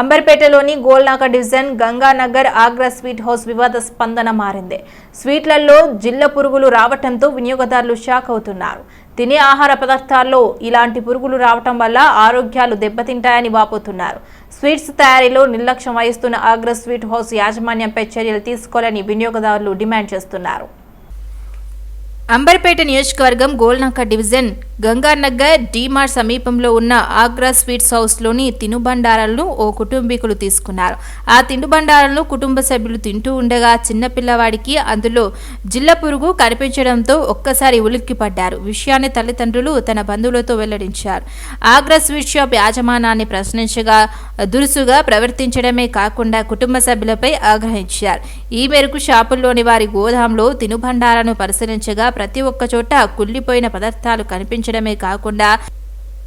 అంబర్పేటలోని Golnaka division Ganganagar Agra sweet house వివాద స్పందన మారింది. స్వీట్లలో జిల్ల పురుగులు రావటంతో వినియోగదారులు షాక్ అవుతున్నారు. తినే ఆహార పదార్థాల్లో ఇలాంటి పురుగులు రావటం వల్ల ఆరోగ్యాలు దెబ్బతింటాయని వాపోతున్నారు. స్వీట్స్ తయారీలో నిర్లక్ష్యం వహిస్తున్న ఆగ్రా స్వీట్ హౌస్ యాజమాన్యంపై చర్యలు తీసుకోవాలని వినియోగదారులు డిమాండ్ చేస్తున్నారు. అంబర్పేట నియోజకవర్గం గోల్నాక డివిజన్ గంగానగర్ డీమార్ట్ సమీపంలో ఉన్న ఆగ్రా స్వీట్స్ హౌస్లోని తినుబండారాలను ఓ కుటుంబీకులు తీసుకున్నారు. ఆ తినుబండారాలను కుటుంబ సభ్యులు తింటూ ఉండగా చిన్నపిల్లవాడికి అందులో జిల్ల పురుగు కనిపించడంతో ఒక్కసారి ఉలిక్కి పడ్డారు విషయాన్ని తల్లిదండ్రులు తన బంధువులతో వెల్లడించారు. ఆగ్రా స్వీట్ షాప్ యాజమానాన్ని ప్రశ్నించగా దురుసుగా ప్రవర్తించడమే కాకుండా కుటుంబ సభ్యులపై ఆగ్రహించారు. ఈ మేరకు షాపుల్లోని వారి గోదాంలో తినుబండారాలను పరిశీలించగా ప్రతి ఒక్క చోట కుళ్ళిపోయిన పదార్థాలు కనిపించారు కనిపించడమే కాకుండా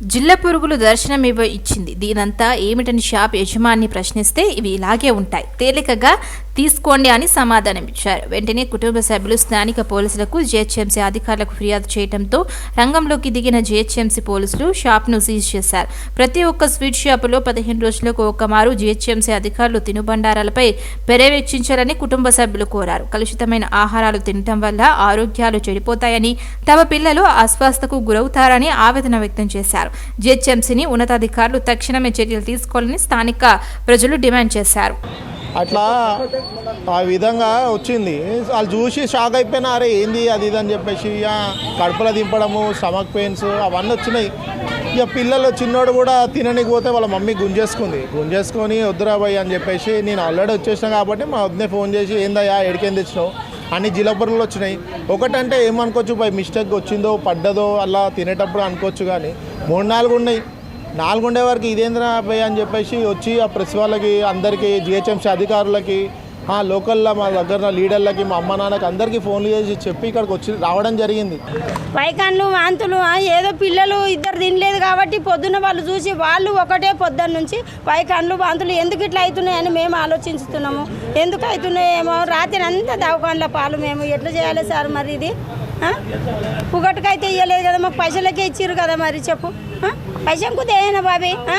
జిల్ల పురుగులు దర్శనం ఇవ్వ ఇచ్చింది. దీనంతా ఏమిటని షాప్ యజమాని ప్రశ్నిస్తే ఇవి ఇలాగే ఉంటాయి. తేలికగా తీసుకోండి అని సమాధానం ఇచ్చారు. వెంటనే కుటుంబ సభ్యులు స్థానిక పోలీసులకు జిహెచ్ఎంసీ అధికారులకు ఫిర్యాదు చేయడంతో రంగంలోకి దిగిన జిహెచ్ఎంసీ పోలీసులు షాప్ను సీజ్ చేశారు. ప్రతి ఒక్క స్వీట్ షాపులో పదిహేను రోజులకు ఒక్కమారు జిహెచ్ఎంసీ అధికారులు తినుబండారాలపై పర్యవేక్షించాలని కుటుంబ సభ్యులు కోరారు. కలుషితమైన ఆహారాలు తినటం వల్ల ఆరోగ్యాలు చెడిపోతాయని తమ పిల్లలు అస్వస్థకు గురవుతారని ఆవేదన వ్యక్తం చేశారు. జిహెచ్ఎంసీని ఉన్నతాధికారులు తక్షణమే చర్యలు తీసుకోవాలని స్థానిక ప్రజలు డిమాండ్ చేశారు. అట్లా ఆ విధంగా వచ్చింది. వాళ్ళు చూసి షాక్ అయిపోయినా అరే ఏంది అది ఇది అని చెప్పేసి ఇక కడుపులో దింపడము స్టమక్ పెయిన్స్ అవన్నీ వచ్చినాయి. ఇక పిల్లలు చిన్నోడు కూడా తిననీకి పోతే వాళ్ళ మమ్మీ గుంజేసుకుంది. గుంజేసుకొని వద్దురాబాయ్ అని చెప్పేసి నేను ఆల్రెడీ వచ్చేసినా కాబట్టి మా వద్దనే ఫోన్ చేసి ఏందయ్యా ఎడికేం తెచ్చినావు? అన్ని జిలపరులు వచ్చినాయి. ఒకటంటే ఏమనుకోవచ్చు బై మిస్టేక్ వచ్చిందో పడ్డదో అలా తినేటప్పుడు అనుకోవచ్చు కానీ మూడు నాలుగు ఉన్నాయి. నాలుగుండే వరకు ఇదేంద్రా భయ్ అని చెప్పేసి వచ్చి ఆ ప్రెస్ వాళ్ళకి అందరికీ జిహెచ్ఎంసీ అధికారులకి ఆ లోకల్లో మా దగ్గర లీడర్లకి మా అమ్మ నాన్నకి అందరికీ ఫోన్లు చేసి చెప్పి ఇక్కడికి వచ్చి రావడం జరిగింది. పైకాన్లు వాంతులు ఏదో పిల్లలు ఇద్దరు తినలేదు కాబట్టి పొద్దున్న వాళ్ళు చూసి వాళ్ళు ఒకటే పొద్దున్న నుంచి పైకాన్లు వాంతులు ఎందుకు ఇట్లా అవుతున్నాయని మేము ఆలోచిస్తున్నాము. ఎందుకు అవుతున్నాయేమో రాత్రి అంతా దవకాన్ల పాలు మేము ఎట్లా చేయాలి సార్ మరి ఇది? పొగటకైతే పుగట్టుకైతే ఇవ్వలేదు కదా మాకు పైసలకే ఇచ్చిర్రు కదా మరి చెప్పు. ఆ? పైసంకు దేనా బాబీ ఆ?